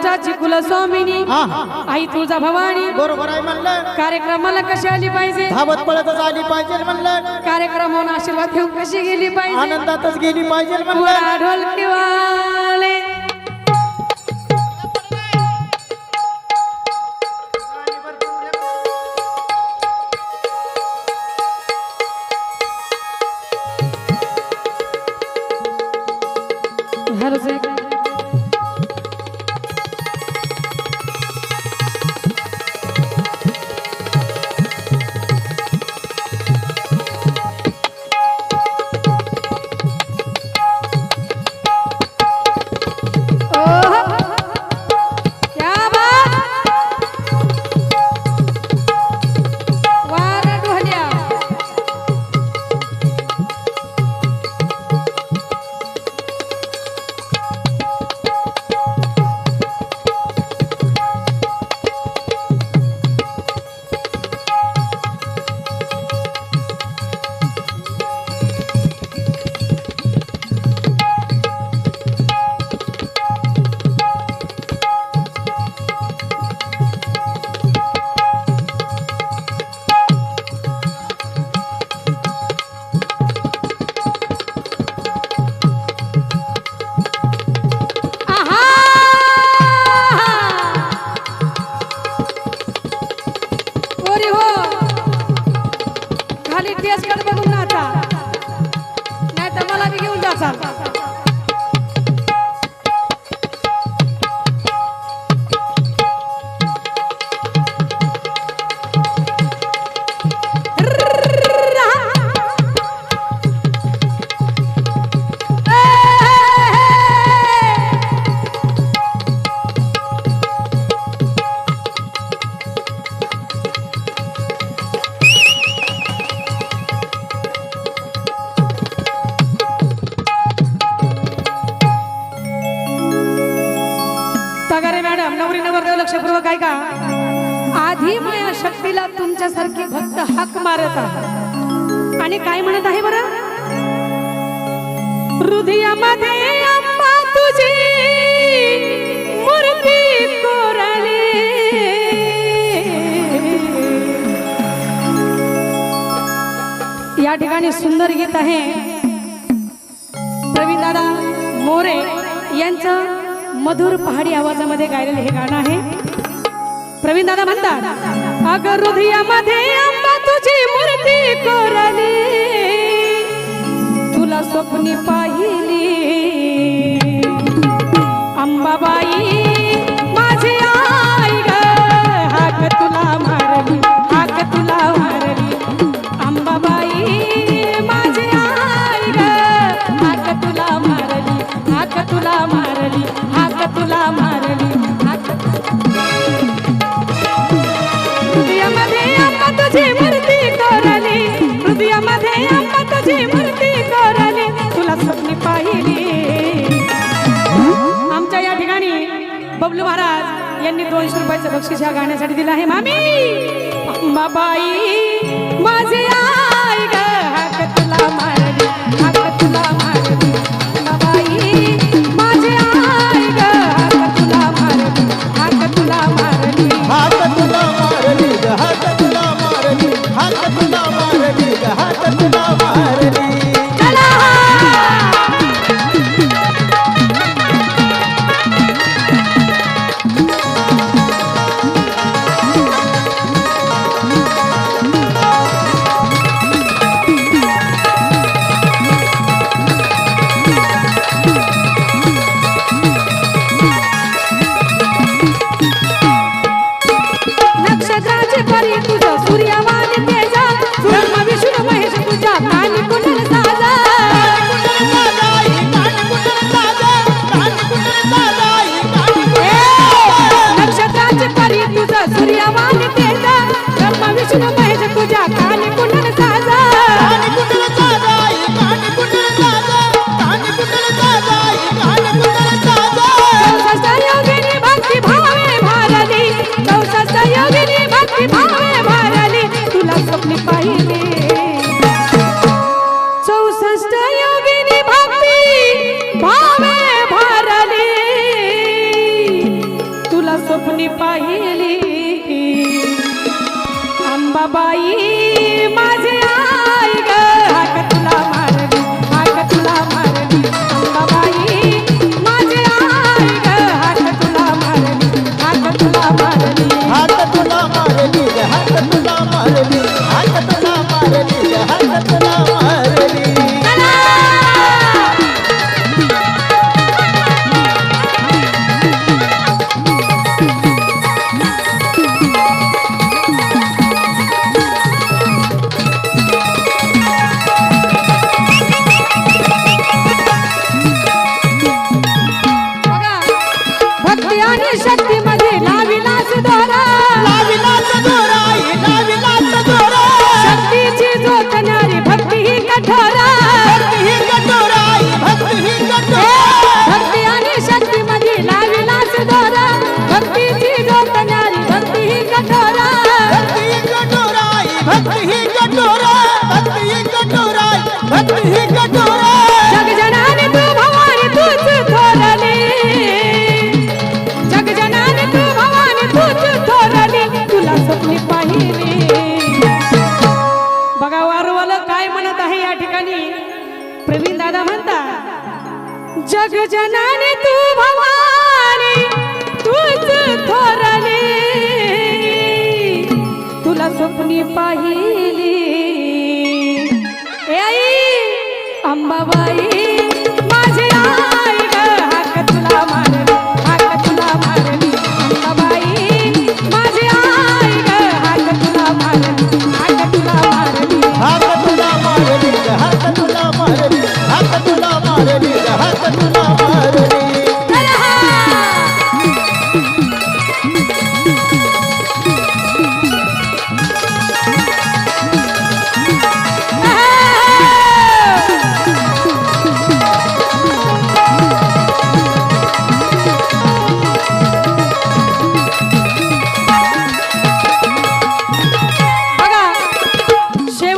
महाराष्ट्राची कुलस्वामिनी आई तुळजा भवानी. बरोबर आहे म्हणलं. कार्यक्रमाला कशी आली पाहिजे? धावत पळतच आली पाहिजे म्हणलं. कार्यक्रमावर आशीर्वाद घेऊन कशी गेली पाहिजे? आनंदातच गेली पाहिजे म्हणलं. पुरा ढोलकीवाले मॅडम लक्षपूर्वक आहे का आधी माया शक्तीला तुमच्यासारखे भक्त हाक मारत आहे. आणि काय म्हणत आहे बरं? हृदयामध्ये अंबा तुझी मूर्ती कोरली. या ठिकाणी सुंदर गीत आहे. प्रवीण दादा मोरे यांचं मधुर पहाडी आवाजामध्ये गायलेलं हे गाणं आहे. प्रवीण दादा म्हणतात अगर हृदयामध्ये अम्मा तुझी मूर्ती कोरली. तुला स्वप्नी पाहिली. अंबाबाई बबलू महाराज यांनी दोनशे रुपयाचं बक्षीस या गाण्यासाठी दिलं आहे. मामी! बाबाई माझे जननी तू भवानी तूच थोरली तुला स्वप्नी पाहिली. अंबाबाई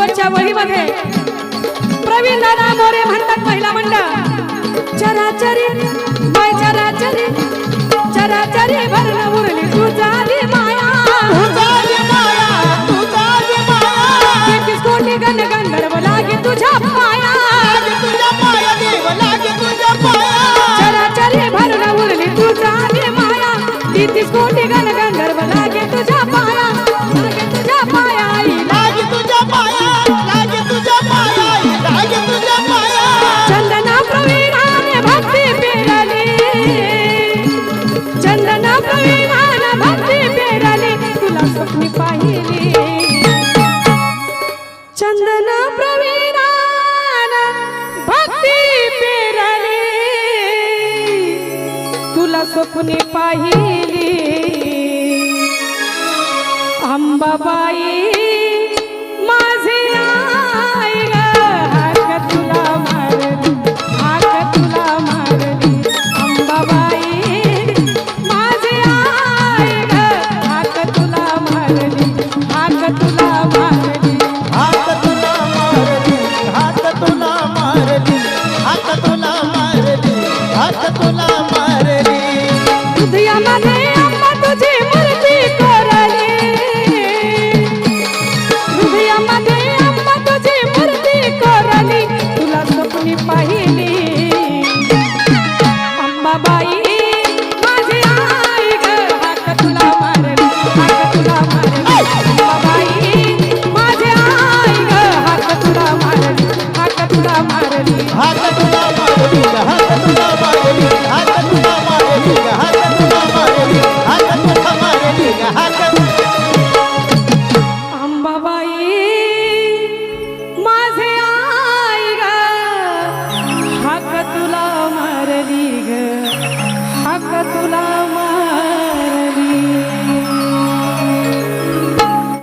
बायबलच्या वही मध्ये प्रवीण दादा मोरे म्हणतात महिला मंडळ. चराचरी बाय चराचरी चराचरी भरलं उरली. तुझा माया. तुझा माया कोटी गण गंधर्व लागे तुझ्या पाया. ಚಂದನ ಪ್ರವೀರಾನ ಭಕ್ತಿ ಪೇರಲಿ तुला स्वप्ने पाहिली अंबाबाई